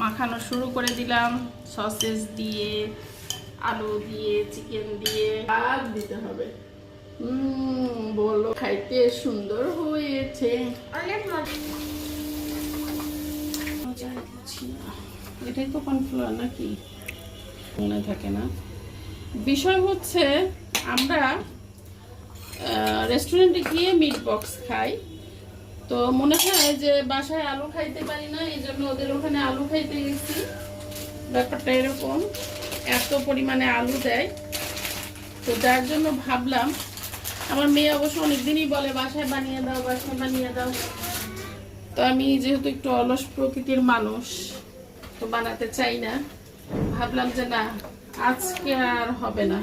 মাখানো শুরু করে দিলাম। সসেস দিয়ে আলু দিয়ে চিকেন দিয়ে। আর দিতে হবে। বলো খাইতে সুন্দর হয়েছে। অনেক মজা। এটাই তো কর্নফ্লাওয়ার নাকি? মনে থাকে না। বিষয় হচ্ছে আমরা রেস্টুরেন্টে গিয়ে মিট বক্স খাই। তো মনে হয় যে বাসায় আলু খাইতে পারি না, এই জন্য ওদের ওখানে আলু খাইতে গেছি। ব্যাপারটা এরকম, এত পরিমাণে আলু দেয়। তো যার জন্য ভাবলাম, আমার মেয়ে অবশ্য অনেকদিনই বলে, বাসায় বানিয়ে দাও, বাসায় বানিয়ে দাও। তো আমি যেহেতু একটু অলস প্রকৃতির মানুষ, তো বানাতে চাই না। ভাবলাম যে না, আজকে আর হবে না।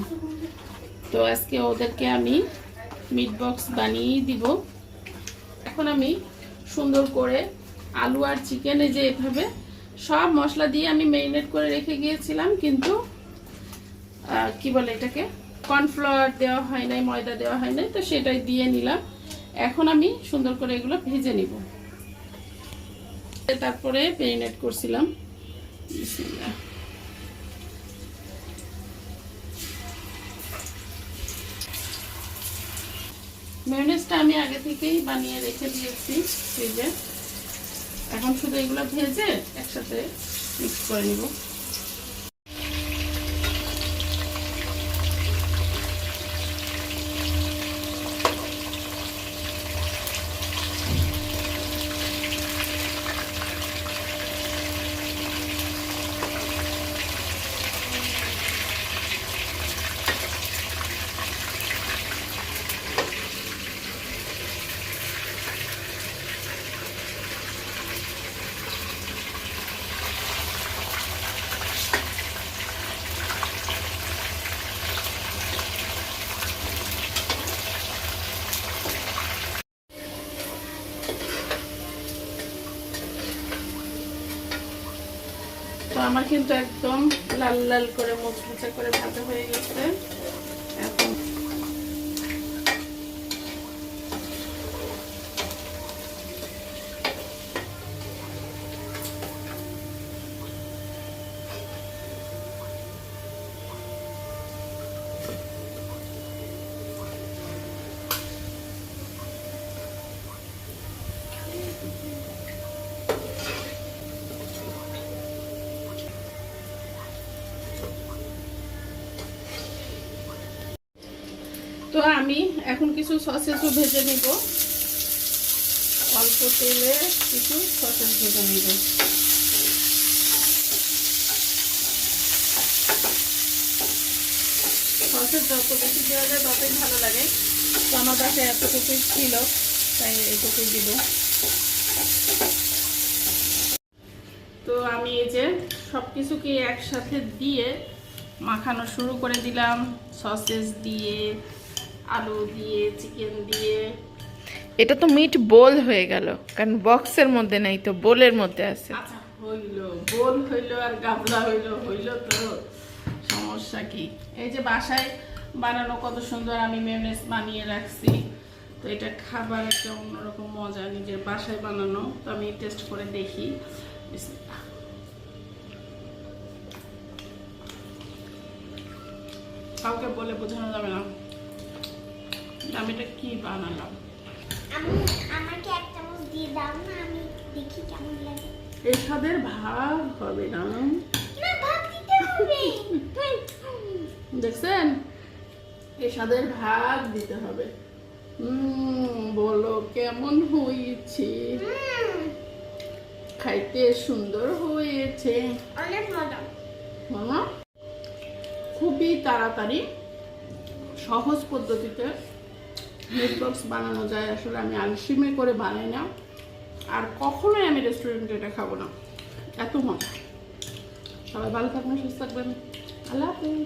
তো আজকে ওদেরকে আমি মিট বক্স বানিয়েই দিব। এখন আমি সুন্দর করে আলু আর চিকেনে যে এভাবে সব মশলা দিয়ে আমি মেরিনেট করে রেখে গিয়েছিলাম, কিন্তু কি বলে এটাকে? কর্নফ্লাওয়ার দেওয়া হয় নাই, ময়দা দেওয়া হয় নাই, তো সেটাই দিয়ে নিলাম। এখন আমি সুন্দর করে এগুলো ভেজে নিব। তারপরে মেরিনেট করছিলাম। মেয়োনেজটা আমি আগে থেকেই বানিয়ে রেখে দিয়েছি ফ্রিজে এখন শুধু এগুলো ভেজে একসাথে মিক্স করে নিব। আমার কিন্তু একদম লাল লাল করে মুচমুচে করে ভাজা হয়ে গেছে এখন তো আমি এখন কিছু সসেসও ভেজে নিব। অল্প তেলে কিছু সসেস ভেজে নিব। সসেস যত বেশি দেওয়া যায়, ততই ভালো লাগে। তো আমার কাছে এতটুকুই ছিল, তাই এটুকুই দিব। তো আমি এই যে সব কিছুকে একসাথে দিয়ে মাখানো শুরু করে দিলাম। সসেস দিয়ে আলু দিয়ে চিকেন দিয়ে। এটা তো মিট বোল হয়ে গেল কারণ বক্সের মধ্যে নাই তো বোলের মধ্যে আছে। আচ্ছা হইল বোল হইল আর গাবলা হইল হইল তো সমস্যা কি? এই যে বাসায় বানানো কত সুন্দর আমি বানিয়ে রাখছি তো এটা খাবার একটা অন্যরকম মজা নিজের বাসায় বানানো তো আমি টেস্ট করে দেখি। কাউকে বলে বোঝানো যাবে না। আমি এটা কি বানালাম? আমি আমাকে এক চামচ দিয়ে দাও না আমি দেখি কেমন লাগে। এই স্বাদের ভাগ হবে না। না ভাত দিতে হবে। দেখছেন? এই স্বাদের ভাগ দিতে হবে। হুম বলো কেমন হয়েছে? খাইতে সুন্দর হয়েছে। অনেক মজা। মামা খুবই তাড়াতাড়ি সহজ পদ্ধতিতে মিট বক্স বানানো যায়, আসলে আমি আলসিমে করে বানাই না। আর কখনোই আমি রেস্টুরেন্টে এটা খাব না। এত মজা। সবাই ভালো থাকবেন, সুস্থ থাকবেন। আল্লাহ হাফিজ।